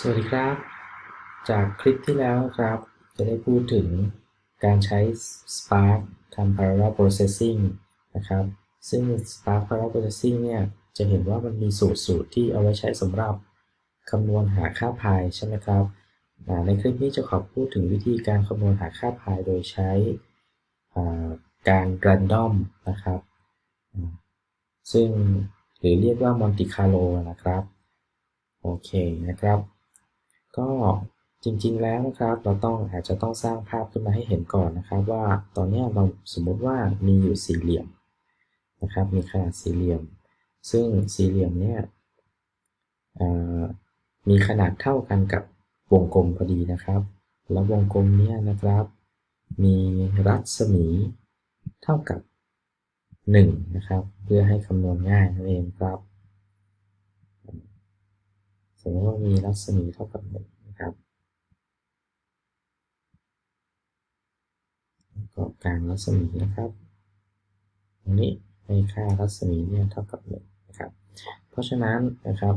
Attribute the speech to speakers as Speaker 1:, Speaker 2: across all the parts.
Speaker 1: สวัสดีครับ จากคลิปที่แล้วนะครับ จะได้พูดถึงการใช้ Spark ทำ Parallel Processing นะครับ ซึ่ง Spark Parallel Processing เนี่ย จะเห็นว่ามันมีสูตรสูตรที่เอาไว้ใช้สำหรับคำนวณหาค่าพายใช่ไหมครับ ในคลิปนี้จะขอพูดถึงวิธีการคำนวณหาค่าพายโดยใช้การ Random นะครับ ซึ่งหรือเรียกว่า Monte Carlo นะครับ โอเคนะครับ ก็จริงๆแล้วนะครับเราต้องอาจจะต้องสร้างภาพขึ้นมาให้เห็นก่อนนะครับ ว่าตอนนี้เราสมมุติว่ามีอยู่สี่เหลี่ยมนะครับมีขนาดสี่เหลี่ยม ซึ่งสี่เหลี่ยมเนี่ยมีขนาดเท่ากันกับวงกลมพอดีนะครับ แล้ววงกลมเนี้ยนะครับ มีรัศมีเท่ากับ 1 นะครับ เพื่อให้คำนวณง่ายนั่นเองครับสมมติว่ามีรัศมีเท่ากับ1 นะครับก็กลางรัศมีนะครับ ตรงนี้ให้ค่ารัศมีเนี่ยเท่ากับ1นะครับ เพราะฉะนั้นนะครับ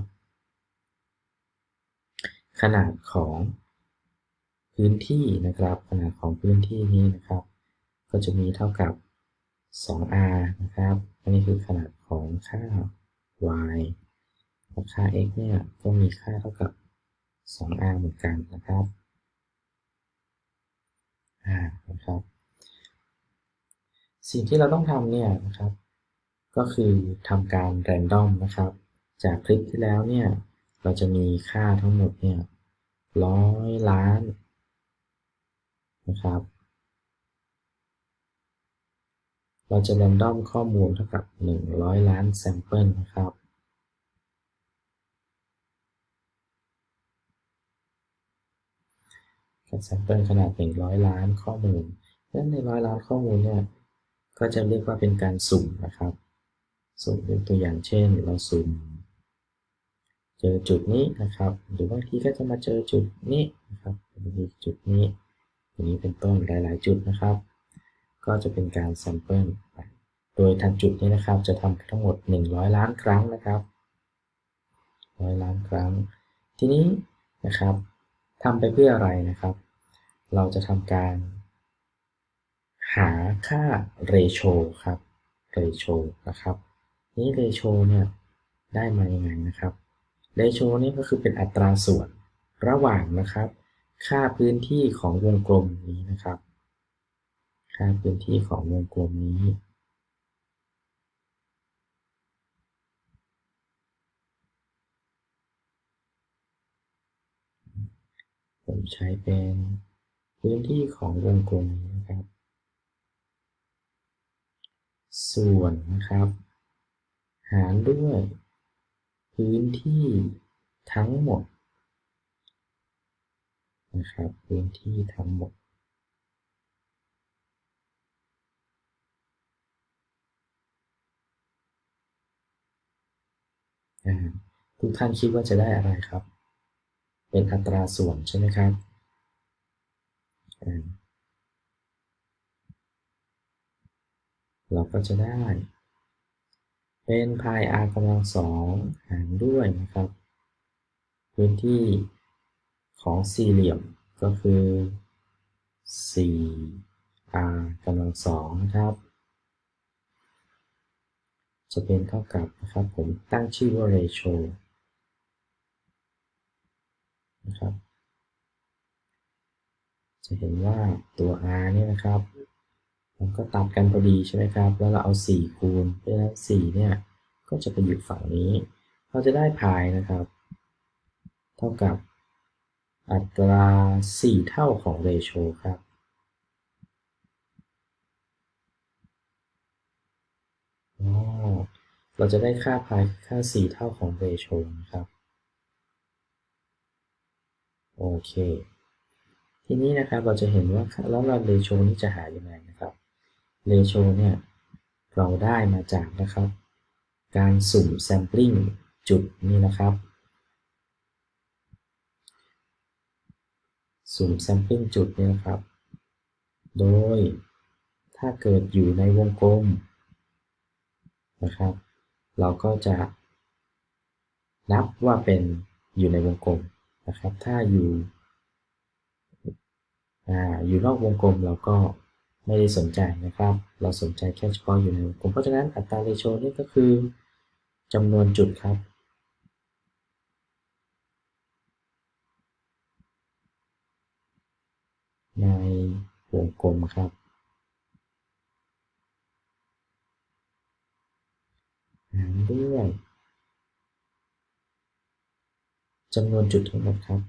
Speaker 1: ขนาดของพื้นที่นะครับ ขนาดของพื้นที่นี้นะครับ ก็จะมีเท่ากับ 2r นะครับ อันนี้คือขนาดของค่า y ค่า x เนี่ยก็มีค่าเท่ากับ 2r เหมือนกันนะครับอ่านะครับ สิ่งที่เราต้องทำเนี่ยนะครับ ก็คือทำการ random นะครับ จากคลิปที่แล้วเนี่ยเราจะมีค่าทั้งหมดเนี่ยร้อยล้านนะครับ เราจะ random ข้อมูลเท่ากับ 100 ล้าน sample นะครับ กับ sample ขนาด 100 ล้านข้อมูลดังนั้นในร้อยล้านข้อมูลเนี่ยก็จะเรียกว่าเป็นการสุ่มนะครับ สุ่มยกตัวอย่างเช่น เราสุ่ม เจอจุดนี้นะครับ หรือบางทีก็จะมาเจอจุดนี้นะครับบางทีจุดนี้อย่างนี้เป็นต้นหลาย ๆ จุดนะครับ ก็จะเป็นการ sample โดยทันจุดนี้นะครับ จะทำทั้งหมด 100 ล้านครั้งนะครับ100ล้านครั้ง ทีนี้นะครับ ทำไปเพื่ออะไรนะครับ เราจะทำการ หาค่า ratio ครับ ratio นะครับ นี้ ratio เนี่ยได้มาอยังไงนะครับ ratio นี่ก็คือเป็นอัตราส่วนระหว่างนะครับ ค่าพื้นที่ของวงกลมนี้นะครับ ค่าพื้นที่ของวงกลมนี้ผม ใช้เป็นพื้นที่ของวงกลมนะครับ ส่วนนะครับ หารด้วย พื้นที่ทั้งหมดนะครับพื้นที่ทั้งหมดทุกท่านคิดว่าจะได้อะไรครับ เป็นอัตราส่วนใช่ไหมครับเราก็จะได้ เป็นพาย r กำลังสองหารด้วยนะครับ พื้นที่ของสี่เหลี่ยมก็คือ 4r กำลังสองนะครับ จะเป็นเท่ากับนะครับผมตั้งชื่อว่า ratio นะครับ จะเห็นว่าตัว r เนี่ยนะครับ มันก็ตัดกันพอดีใช่ไหมครับ แล้วเราเอา 4 คูณเพราะฉะนั้น4เนี่ยก็จะไปอยู่ฝั่งนี้ เราจะได้พายนะครับ เท่ากับอัตรา 4 เท่าของเรโชครับเราจะได้ค่าพายค่า 4 เท่าของเรโชนะครับ โอเค ทีนี้นะครับเราจะเห็นว่าแล้วเราเรโชนี้จะหายังไงนะครับเรโชเนี่ยเราได้มาจากนะครับ การสุ่มแซมปลิ้งจุดนี้นะครับ สุ่มแซมปลิ้งจุดนี้นะครับ โดยถ้าเกิดอยู่ในวงกลมนะครับ เราก็จะนับว่าเป็นอยู่ในวงกลม นะครับ ถ้าอยู่อ่าอยู่นอกวงกลมเราก็ไม่ได้สนใจนะครับ เราสนใจแค่เฉพาะอยู่ในวงกลม เพราะฉะนั้นอัตราเรโชนี่ก็คือจำนวนจุดครับในวงกลมครับ หารด้วย จำนวนจุดทั้งหมดครับ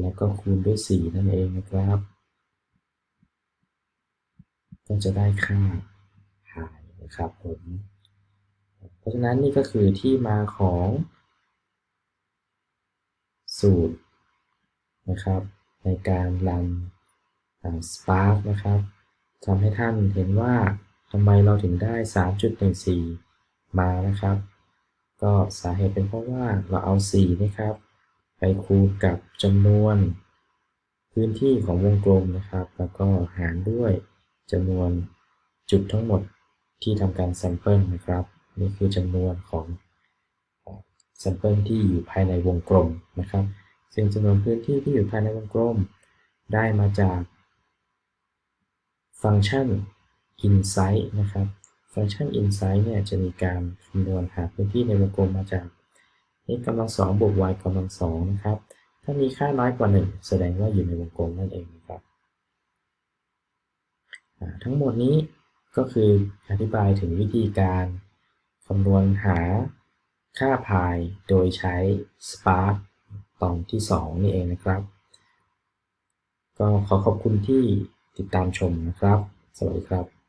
Speaker 1: แล้วก็คูณด้วย 4 นั่นเองนะครับ ก็จะได้ค่าหายนะครับผม เพราะฉะนั้นนี่ก็คือที่มาของสูตรนะครับ ในการรัน Spark นะครับทำให้ท่านเห็นว่าทำไมเราถึงได้ 3.14 มานะครับ ก็สาเหตุเป็นเพราะว่าเราเอา 4 นะครับ ไปคูณกับจำนวนพื้นที่ของวงกลมนะครับ แล้วก็หารด้วยจำนวนจุดทั้งหมดที่ทำการแซมเปิลนะครับ นี่คือจำนวนของแซมเปิลที่อยู่ภายในวงกลมนะครับ ซึ่งจำนวนพื้นที่ที่อยู่ภายในวงกลม ได้มาจากฟังก์ชัน insight นะครับ ฟังก์ชัน insight เนี่ยจะมีการคำนวณหาพื้นที่ในวงกลมมาจาก x กำลังสองบวก y กำลังสองนะครับ ถ้ามีค่าน้อยกว่า 1 แสดงว่าอยู่ในวงกลมนั่นเองนะครับ ทั้งหมดนี้ก็คืออธิบายถึงวิธีการคำนวณหาค่าพายโดยใช้ Spark ตอนที่ 2 นี่เองนะครับ ก็ขอขอบคุณที่ติดตามชมนะครับ สวัสดีครับ